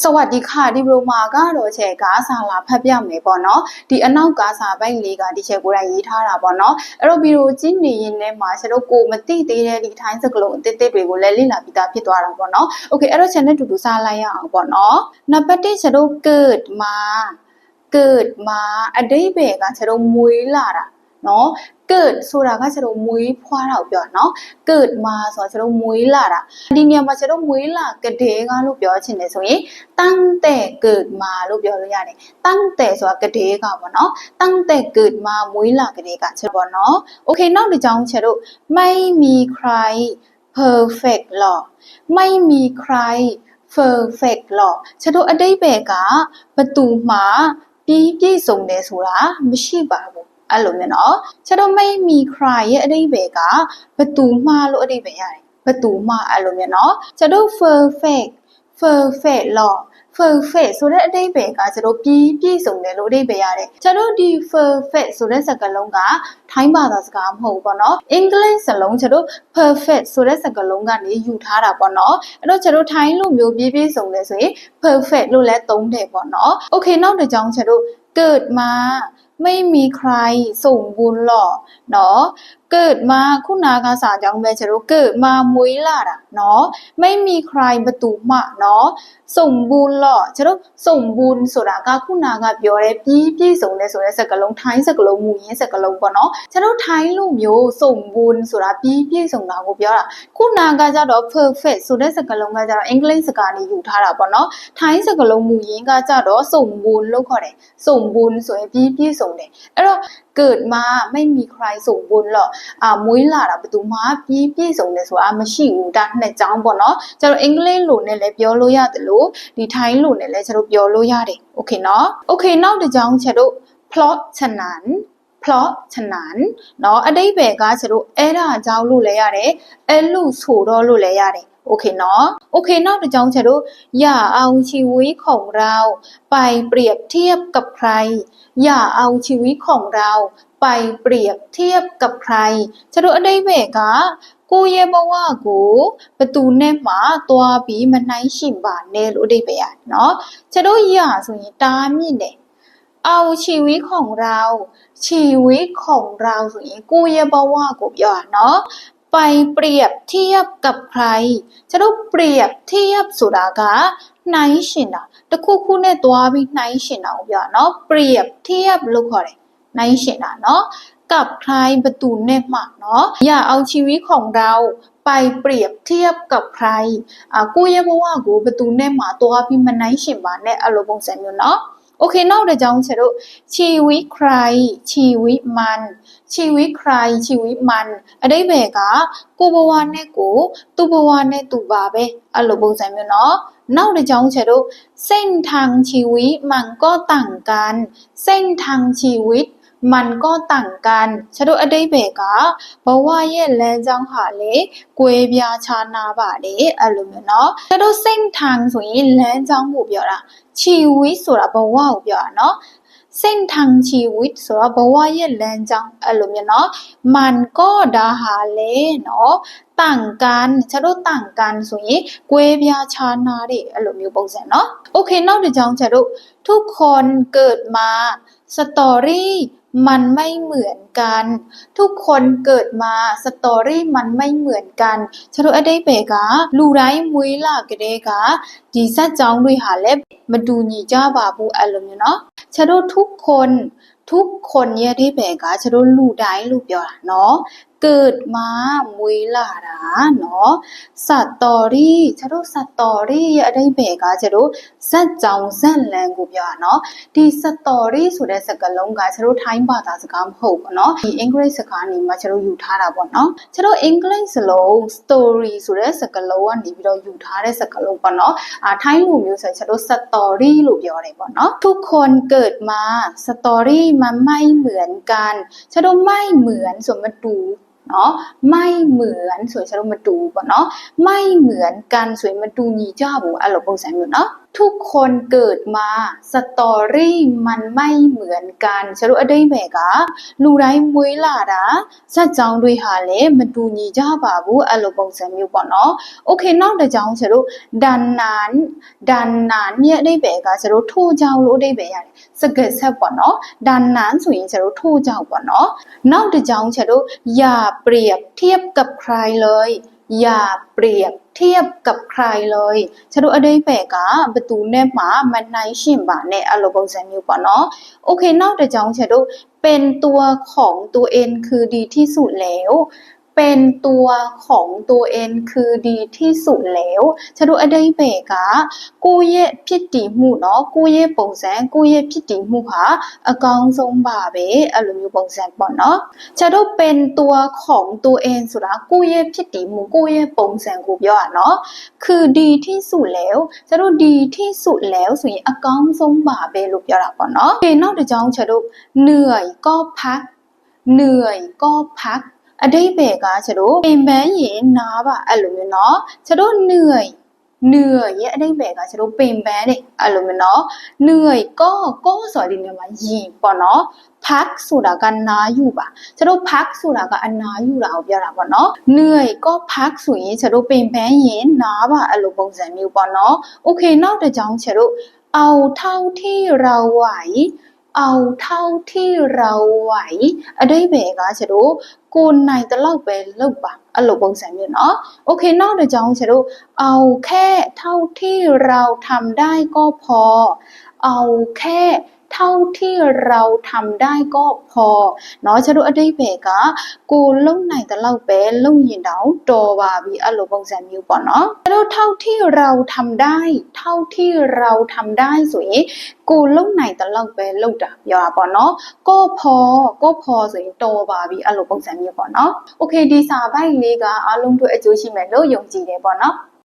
စวัสดีค่ะဒီဘလိုမှာကတော့ချေကားစာလာဖတ်ပြမယ်ပေါ့နော်ဒီအနောက်ကားစာပိုက်လေးကဒီချေကိုယ်တိုင်ရေးထားတာပေါ့နော်အဲ့တော့ဗီဒီယိုကြည့်နေရင်လည်းမှာကျွန်တော်ကိုမသိသေးတဲ့ဒီထိုင်းစကလုံးအတစ်တစ်တွေကိုလည်းလေ့လာပြီးသားဖြစ်သွားတာပေါ့နော်โอเคအဲ့တော့ channel တူတူစားလိုက်ရအောင်ပေါ့နော်နံပါတ်1ကျွန်တော် good မှာ good မှာအတိတ်ပဲကကျွန်တော်မွေးလာတာ နော် good ဆိုတာကကျွန်တော်မွေးဖွားတာကိုပြောတာနော် good မှာဆိုတော့ကျွန်တော်မွေးလာတာဒီနေရာမှာကျွန်တော်မွေးလာကတဲ့ကလို့ပြောချင်တယ်ဆိုရင်တန်းတဲ့ good မှာလို့ပြောလို့ရတယ်တန်းတဲ့ဆိုတာကတဲ့ကပေါ့နော်တန်းတဲ့ good မှာမွေးလာကတဲ့ကချက်ပေါ့နော် okay နောက်တစ်ကြောင်းချက်တို့ make me cry perfect law make me cry perfect law ချက်တို့အတိတ်ပဲကဘသူမှပြီးပြည့်စုံတယ်ဆိုတာမရှိပါဘူး အဲ့လိုမျိုးနော်ချက်တော့ make me cry ရဲ့အတိတ်ပဲကဘသူမှလို့အတိတ်ပဲရတယ်ဘသူမှအဲ့လိုမျိုးနော်ချက်တော့ perfect perfect law perfect ဆိုတဲ့အတိတ်ပဲကကျွန်တော်ပြီးပြည့်စုံတယ်လို့အတိတ်ပဲရတယ်ကျွန်တော်ဒီ perfect ဆိုတဲ့စကားလုံးကထိုင်းဘာသာစကားမဟုတ်ဘူးပေါ့နော်အင်္ဂလိပ်စလုံးကျွန်တော် perfect ဆိုတဲ့စကားလုံးကနေယူထားတာပေါ့နော်အဲ့တော့ကျွန်တော်ထိုင်းလိုမျိုးပြည့်ပြည့်စုံတယ်ဆိုရင် perfect လို့လည်းသုံးတယ်ပေါ့နော် okay နောက်တစ်ကြောင်းကျွန်တော် good မှာ ไม่มีใครส่งบุญหรอกเนาะ เกิดมาခုနကစာကြောင်းပဲကျွန်တော်เกิดมามွေးလာတာเนาะไม่มีใครบตุมะเนาะส่งบุญหรอกကျွန်တော်ส่งบุญဆိုတာကခုနကပြောတဲ့ပြီးပြည့်စုံတယ်ဆိုတဲ့စကားလုံးထိုင်းစကားလုံးမူရင်းစကားလုံးပေါ့เนาะကျွန်တော်ထိုင်းလိုမျိုးส่งบุญဆိုတာပြီးပြည့်စုံတာကိုပြောတာခုနကကြတော့ perfect ဆိုတဲ့စကားလုံးကကြတော့အင်္ဂလိပ်စကားနေယူထားတာပေါ့เนาะထိုင်းစကားလုံးမူရင်းကကြတော့ส่งบุญလို့ခေါ်တယ်ส่งบุญဆိုရင်ပြီးပြည့်စုံတယ်အဲ့တော့ เกิดมาไม่มีใครส่งบุญหรอกอ่ามွေးလာတာဘယ်သူမှပြီးပြည့်စုံတယ်ဆိုတာမရှိဘူးဒါနှစ်ကြောင်းပေါ့เนาะကျတော့အင်္ဂလိပ်လိုနဲ့လည်းပြောလို့ရတယ်လို့ဒီထိုင်းလိုနဲ့လည်းကျတော့ပြောလို့ရတယ်โอเคเนาะโอเคနောက်တစ်ကြောင်းချက်တို့ plot ฉะนั้น plot ฉะนั้นเนาะအတိတ်ပဲကကျတို့အဲ့ဒါကြောင်းလို့လည်းရတယ်အဲ့လို့ဆိုတော့လို့လည်းရတယ်โอเคเนาะโอเคနောက်တစ်ကြောင်းချက်တို့อย่าเอาชีวิตของเราไปเปรียบเทียบกับใคร อย่าเอาชีวิตของเราไปเปรียบเทียบกับใครကျတို့အတိတ်ပဲကကိုယ့်ရဲ့ဘဝကိုဘသူနဲ့မှသွားပြီးမနှိုင်းယှဉ်ပါနဲ့လို့အတိတ်ပဲရเนาะကျတို့ရဆိုရင်တားမြင့်တယ် เอาชีวิตของเรา ชีวิตของเราสุนี้กูยบว่ากูหยอดเนาะไปเปรียบเทียบกับใคร จะต้องเปรียบเทียบสุดากะไหนชินะตะคู่คู่เนี่ยตัวมีไหนชินะกูหยอดเนาะเปรียบเทียบลูกขอยไหนชินะเนาะกับใครประตูเนี่ยหมาเนาะอย่าเอาชีวิตของเราไปเปรียบเทียบกับใครอะกูยับอกว่ากูประตูเนี่ยหมาตัวพี่มันไหนชิบาเนี่ยอารมณ์สงสัอยู่เนาะ ใครชีวิตมันชีวิตใครชีวิตมันအတိပ္ပယ်ကကိုယ်ဘဝနဲ့ကိုသူ့ဘဝနဲ့သူပါပဲအဲ့လိုပုံစံမျိုးเนาะနောက်တစ်ကြောင်းချက်တို့เส้นทางชีวิตมันก็ต่างกันเส้นทางชีวิต มันก็ต่างกันချက်တို့အတိပ္ပယ်ကဘဝရဲ့လမ်းကြောင်းဟာလေကွဲပြားခြားနားပါတယ်အဲ့လိုမျိုးเนาะချက်တို့စိတ်ထံဆိုရင်လမ်းကြောင်းကိုပြောတာချီဝီဆိုတာဘဝကိုပြောတာเนาะစိတ်ထံချီဝီဆိုတာဘဝရဲ့လမ်းကြောင်းအဲ့လိုမျိုးเนาะมันก็ဒါဟာလေเนาะต่างกันချက်တို့ต่างกันဆိုရင်ကွဲပြားခြားနားတယ်အဲ့လိုမျိုးပုံစံเนาะโอเคနောက်တစ်ကြောင်းချက်တို့ทุกคนเกิดมาสตอรี่ มันไม่เหมือนกัน ทุกคนเกิดมาสตอรี่มันไม่เหมือนกันฉะนั้นအတိတ်ပဲကလူတိုင်းမွေးလာကြတဲ့ကဒီစက်ကြောင်းတွေဟာလည်းမတူညီကြပါဘူးအဲ့လိုမျိုးเนาะฉะนั้นทุกคนทุกคนရဲ့အဓိပ္ပာယ်ကฉะนั้นလူတိုင်းလို့ပြောတာเนาะ เกิดมามွေးလာတာเนาะစတော်ရီကျတို့စတော်ရီရဲ့အဓိပ္ပာယ်ကကျတို့ဇက်ကြောင်ဇက်လန်ကိုပြောတာเนาะဒီစတော်ရီဆိုတဲ့စကားလုံးကကျတို့ထိုင်းဘာသာစကားမဟုတ်ဘူးเนาะဒီအင်္ဂလိပ်စကားနေမှာကျတို့ယူထားတာပေါ့เนาะကျတို့အင်္ဂလိပ်စလုံး story ဆိုတဲ့စကားလုံးကနေပြီးတော့ယူထားတဲ့စကားလုံးပေါ့เนาะအာထိုင်းလိုမျိုးဆိုရင်ကျတို့စတော်ရီလို့ပြောတယ်ပေါ့เนาะทุกคนเกิดมาสตอรี่มันไม่เหมือนกันကျတို့ไม่เหมือนဆိုမတူ เนาะไม่เหมือนဆိုရင်ကျွန်တော်မတူဘူးပေါ့เนาะไม่เหมือนกันဆိုရင်မတူညီကြဘူးအဲ့လိုပုံစံမျိုးเนาะ ทุกคนเกิดมาสตอรี่มันไม่เหมือนกันကျတို့အတိတ်ပဲကလူတိုင်းမွေးလာတာဇက်ကြောင်းတွေဟာလည်းမတူညီကြပါဘူးအဲ့လိုပုံစံမျိုးပေါ့နော်โอเคနောက်တစ်ကြောင်းကျတို့ดันนานดันนานเนี่ยအတိတ်ပဲကကျတို့ထိုးကြောင်းလို့အတိတ်ပဲရတယ်စကက်ဆက်ပေါ့နော်ดันนานဆိုရင်ကျတို့ထိုးကြောင်းပေါ့နော်နောက်တစ်ကြောင်းကျတို့อย่าเปรียบเทียบกับใครเลย อย่าเปรียบเทียบกับใครเลยฉะนั้นအဓိပ္ပာယ်ကဘယ်သူနဲ့မှမနိုင်ရှင်ပါနဲ့အဲ့လိုပုံစံမျိုးပေါ့နော်โอเคနောက်တစ်ကြောင်းချက်တို့เป็นตัวของตัวเองคือดีที่สุดแล้ว เป็นตัวของตัวเองคือดีที่สุดแล้วฉะนั้นအဓိပ္ပာယ်ကကိုယ့်ရဲ့ဖြစ်တည်မှုเนาะကိုယ့်ရဲ့ပုံစံကိုယ့်ရဲ့ဖြစ်တည်မှုဟာအကောင်းဆုံးပါပဲအဲ့လိုမျိုးပုံစံပေါ့เนาะ ကျတော့เป็นตัวของตัวเองဆိုတာကိုယ့်ရဲ့ဖြစ်တည်မှုကိုယ့်ရဲ့ပုံစံကိုပြောရနော်คือดีที่สุดแล้วကျတော့ดีที่สุดแล้วဆိုရင်အကောင်းဆုံးပါပဲလို့ပြောတာပေါ့နော်ဒီနောက်တစ်ကြောင်းကျတော့เหนื่อยก็พักเหนื่อยก็พัก အတိတ်ဘယ်ကချေတို့ပင်ပန်းရင်နားပါအဲ့လိုမျိုးနော်ချေတို့နှွေနှွေရဲ့အတိတ်ဘယ်ကချေတို့ပင်ပန်းတဲ့အဲ့လိုမျိုးနော်နှွေကောကောဆိုတဲ့နေရာမှာရီပေါ့နော် pack ဆိုတာကနာယူပါကျွန်တော် pack ဆိုတာကအနာယူတာကိုပြောတာပေါ့နော်။နှွေကော pack ဆိုရင်ကျွန်တော်ပင်ပန်းရင်နားပါအဲ့လိုပုံစံမျိုးပေါ့နော်။ Okay နောက်တစ်ကြောင်းကျွန်တော်အောက်ထောက်ထီရာဝိုင် เอาเท่าที่เราไหวအတိတ်ပဲကကျတို့ကိုယ်နိုင်တလောက်ပဲလုပ်ပါအဲ့လိုပုံစံမျိုးเนาะโอเคနောက်တစ်ကြောင်းကျတို့เอาแค่เท่าที่เราทำได้ก็พอ เอาแค่ เท่าที่เราทำได้ก็พอเนาะကျတို့အတိတ်ပဲကကိုလုံနိုင်တဲ့လောက်ပဲလုံရင်တောင်တော်ပါပြီအဲ့လိုပုံစံမျိုးပေါ့နော်ကျတို့เท่าที่เราทำได้ เท่าที่เราทำได้ဆိုရင်ကိုလုံနိုင်တဲ့လောက်ပဲလုံတာပြောတာပေါ့နော်ကိုพอကိုพอဆိုရင်တော်ပါပြီအဲ့လိုပုံစံမျိုးပေါ့နော်โอเคဒီစာပိုက်လေးကအားလုံးတို့အကျိုးရှိမယ်လို့ယုံကြည်တယ်ပေါ့နော်